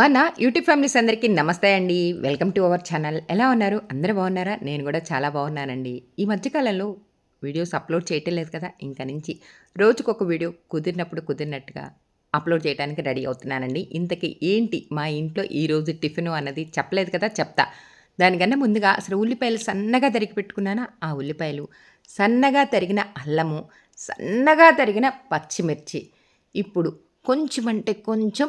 మన YouTube families అందరికీ నమస్తే అండి. Welcome to our channel. ఎలా ఉన్నారు? అందరూ బాగున్నారా? నేను కూడా చాలా బాగున్నానండి. ఈ మధ్యకాలంలో వీడియోస్ అప్లోడ్ చేయటం లేదు కదా. ఇంకా నుంచి రోజుకొక వీడియో కుదిరినప్పుడు కుదిరినట్టుగా అప్లోడ్ చేయడానికి రెడీ అవుతున్నానండి. ఇంతకీ ఏంటి మా ఇంట్లో ఈరోజు టిఫిన్ అన్నది చెప్పలేదు కదా చెప్తా. దానికన్నా ముందుగా అసలు ఉల్లిపాయలు సన్నగా తరిగి పెట్టుకున్నానా? ఆ ఉల్లిపాయలు సన్నగా తరిగిన అల్లము సన్నగా తరిగిన పచ్చిమిర్చి. ఇప్పుడు కొంచెం అంటే కొంచెం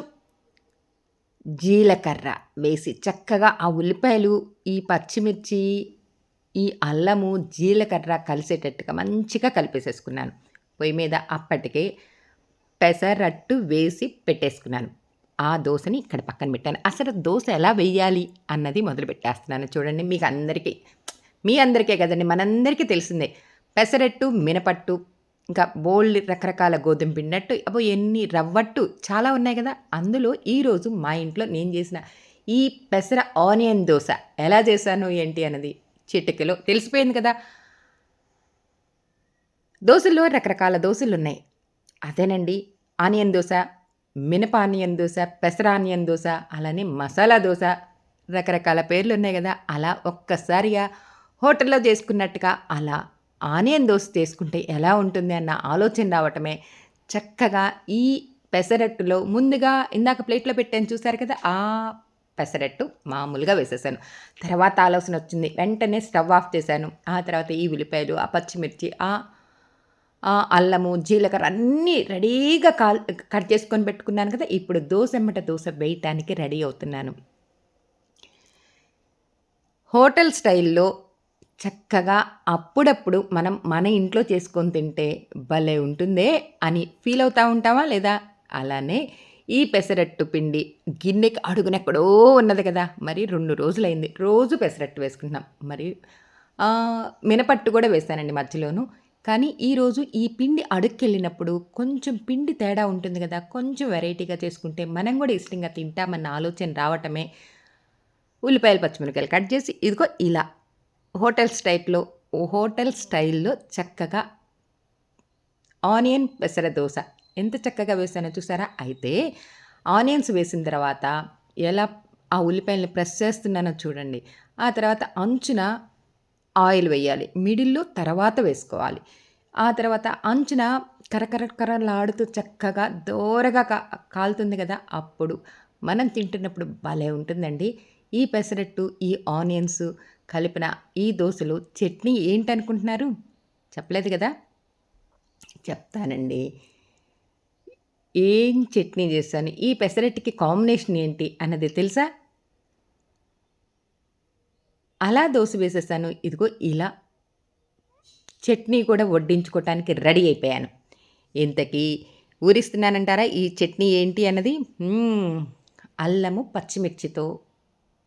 జీలకర్ర వేసి చక్కగా ఆ ఉల్లిపాయలు ఈ పచ్చిమిర్చి ఈ అల్లము జీలకర్ర కలిసేటట్టుగా మంచిగా కలిపేసేసుకున్నాను. పొయ్యి మీద అప్పటికే పెసరట్టు వేసి పెట్టేసుకున్నాను. ఆ దోశని ఇక్కడ పక్కన పెట్టాను. అసలు దోశ ఎలా వేయాలి అన్నది మొదలు పెట్టేస్తున్నాను. చూడండి మీకు అందరికీ మీ అందరికీ కదండి మనందరికీ తెలిసిందే. పెసరట్టు మినపట్టు ఇంకా బోల్డ్ రకరకాల గోధుమ పిండట్టు అబ్బో ఎన్ని రవ్వట్టు చాలా ఉన్నాయి కదా. అందులో ఈరోజు మా ఇంట్లో నేను చేసిన ఈ పెసర ఆనియన్ దోశ ఎలా చేశాను ఏంటి అన్నది చిటికలో తెలిసిపోయింది కదా. దోశల్లో రకరకాల దోశలు ఉన్నాయి. అదేనండి ఆనియన్ దోశ మినప ఆనియన్ దోశ పెసర ఆనియన్ దోశ అలానే మసాలా దోశ రకరకాల పేర్లు ఉన్నాయి కదా. అలా ఒక్కసారిగా హోటల్లో చేసుకున్నట్టుగా అలా ఆనియన్ దోశ చేసుకుంటే ఎలా ఉంటుంది అన్న ఆలోచన రావటమే చక్కగా ఈ పెసరట్టులో ముందుగా ఇందాక ప్లేట్లో పెట్టాను చూసారు కదా ఆ పెసరట్టు మామూలుగా వేసేసాను. తర్వాత ఆలోచన వచ్చింది వెంటనే స్టవ్ ఆఫ్ చేశాను. ఆ తర్వాత ఈ ఉల్లిపాయలు ఆ పచ్చిమిర్చి ఆ అల్లము జీలకర్ర అన్నీ రెడీగా కాల్ కట్ చేసుకొని పెట్టుకున్నాను కదా ఇప్పుడు దోశ ఎమ్మట దోశ వేయటానికి రెడీ అవుతున్నాను. హోటల్ స్టైల్లో చక్కగా అప్పుడప్పుడు మనం మన ఇంట్లో చేసుకొని తింటే భలే ఉంటుందే అని ఫీల్ అవుతూ ఉంటామా లేదా? అలానే ఈ పెసరట్టు పిండి గిన్నెకి అడుగునెక్కడో ఉన్నది కదా. మరి రెండు రోజులైంది. రోజు పెసరట్టు వేసుకుంటున్నాం. మరి మినపట్టు కూడా వేస్తానండి మధ్యలోను. కానీ ఈరోజు ఈ పిండి అడుక్కెళ్ళినప్పుడు కొంచెం పిండి తేడా ఉంటుంది కదా. కొంచెం వెరైటీగా చేసుకుంటే మనం కూడా ఇష్టంగా తింటామన్న ఆలోచన రావటమే. ఉల్లిపాయలు పచ్చిమిరకాయలు కట్ చేసి ఇదిగో ఇలా హోటల్ స్టైల్లో హోటల్ స్టైల్లో చక్కగా ఆనియన్ పెసర దోశ. ఎంత చక్కగా వేసానో చూసారా? అయితే ఆనియన్స్ వేసిన తర్వాత ఎలా ఆ ఉల్లిపాయలని ప్రెస్ చేస్తున్నానో చూడండి. ఆ తర్వాత అంచున ఆయిల్ వేయాలి. మిడిల్లో తర్వాత వేసుకోవాలి. ఆ తర్వాత అంచున కరకరకరలాడుతూ చక్కగా దోరగా కా కాలుతుంది కదా అప్పుడు మనం తింటున్నప్పుడు భలే ఉంటుందండి. ఈ పెసరట్టు ఈ ఆనియన్స్ కలిపిన ఈ దోశలు చట్నీ ఏంటనుకుంటున్నారు? చెప్పలేదు కదా? చెప్తానండి. ఏం చట్నీ చేశాను? ఈ పెసరట్టికి కాంబినేషన్ ఏంటి అన్నది తెలుసా? అలా దోశ వేసేసాను. ఇదిగో ఇలా చట్నీ కూడా వడ్డించుకోవటానికి రెడీ అయిపోయాను. ఇంతకీ ఊరిస్తున్నానంటారా? ఈ చట్నీ ఏంటి అన్నది? అల్లము పచ్చిమిర్చితో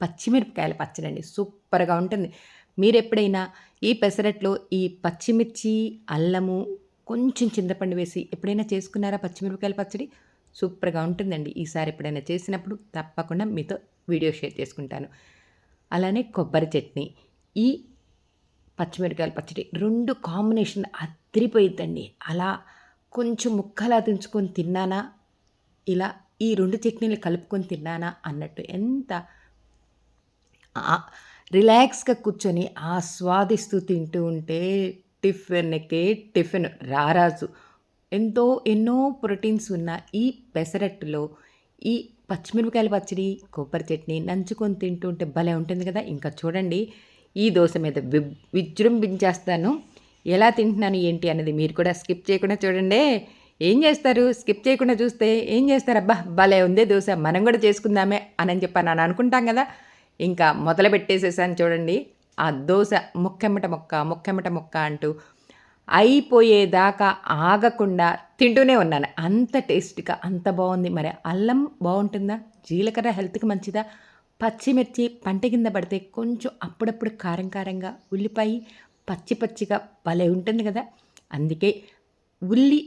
పచ్చిమిరపకాయల పచ్చడి అండి. సూపర్గా ఉంటుంది. మీరు ఎప్పుడైనా ఈ పెసరట్లో ఈ పచ్చిమిర్చి అల్లము కొంచెం చింతపండు వేసి ఎప్పుడైనా చేసుకున్నారా పచ్చిమిరపకాయల పచ్చడి? సూపర్గా ఉంటుందండి. ఈసారి ఎప్పుడైనా చేసినప్పుడు తప్పకుండా మీతో వీడియో షేర్ చేసుకుంటాను. అలానే కొబ్బరి చట్నీ. ఈ పచ్చిమిరపకాయల పచ్చడి రెండు కాంబినేషన్ అదిరిపోయిద్దండి. అలా కొంచెం ముక్కలా తుంచుకొని తిన్నానా? ఇలా ఈ రెండు చట్నీలు కలుపుకొని తిన్నానా? అన్నట్టు ఎంత రిలాక్స్గా కూర్చొని ఆస్వాదిస్తూ తింటూ ఉంటే టిఫిన్కే టిఫిన్ రారాజు. ఎంతో ఎన్నో ప్రోటీన్స్ ఉన్న ఈ పెసరట్టులో ఈ పచ్చిమిరపకాయల పచ్చడి కొబ్బరి చట్నీ నంచుకొని తింటుంటే భలే ఉంటుంది కదా! ఇంకా చూడండి ఈ దోశ మీద వి విజృంభించేస్తాను. ఎలా తింటున్నాను ఏంటి అనేది మీరు కూడా స్కిప్ చేయకుండా చూడండి. ఏం చేస్తారు? స్కిప్ చేయకుండా చూస్తే ఏం చేస్తారు? అబ్బా భలే ఉందే దోశ మనం కూడా చేసుకుందామే అని చెప్పి అని అనుకుంటాం కదా! ఇంకా మొదలు పెట్టేసేసాను చూడండి. ఆ దోశ ముక్కెమ్మట మొక్క ముక్కెమ్మట మొక్క అంటూ అయిపోయేదాకా ఆగకుండా తింటూనే ఉన్నాను. అంత టేస్ట్గా అంత బాగుంది. మరి అల్లం బాగుంటుందా? జీలకర్ర హెల్త్కి మంచిదా? పచ్చిమిర్చి పంట కింద పడితే కొంచెం అప్పుడప్పుడు కారం కారంగా ఉల్లిపాయ పచ్చి పచ్చిగా భలే ఉంటుంది కదా? అందుకే ఉల్లి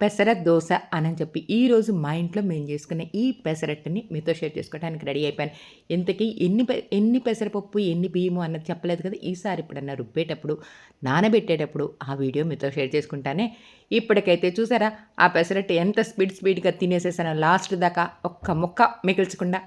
పెసర దోశ అని చెప్పి ఈరోజు మా ఇంట్లో మేము చేసుకునే ఈ పెసరట్టుని మీతో షేర్ చేసుకోవడానికి రెడీ అయిపోయాను. ఇంతకీ ఎన్ని ఎన్ని పెసరపప్పు ఎన్ని బియ్యము అన్నది చెప్పలేదు కదా. ఈసారి ఇప్పుడన్నా రుబ్బేటప్పుడు నానబెట్టేటప్పుడు ఆ వీడియో మీతో షేర్ చేసుకుంటానే. ఇప్పటికైతే చూసారా ఆ పెసరట్టు ఎంత స్పీడ్ స్పీడ్గా తినేసేసాను లాస్ట్ దాకా ఒక్క ముక్క మిగిల్చకుండా.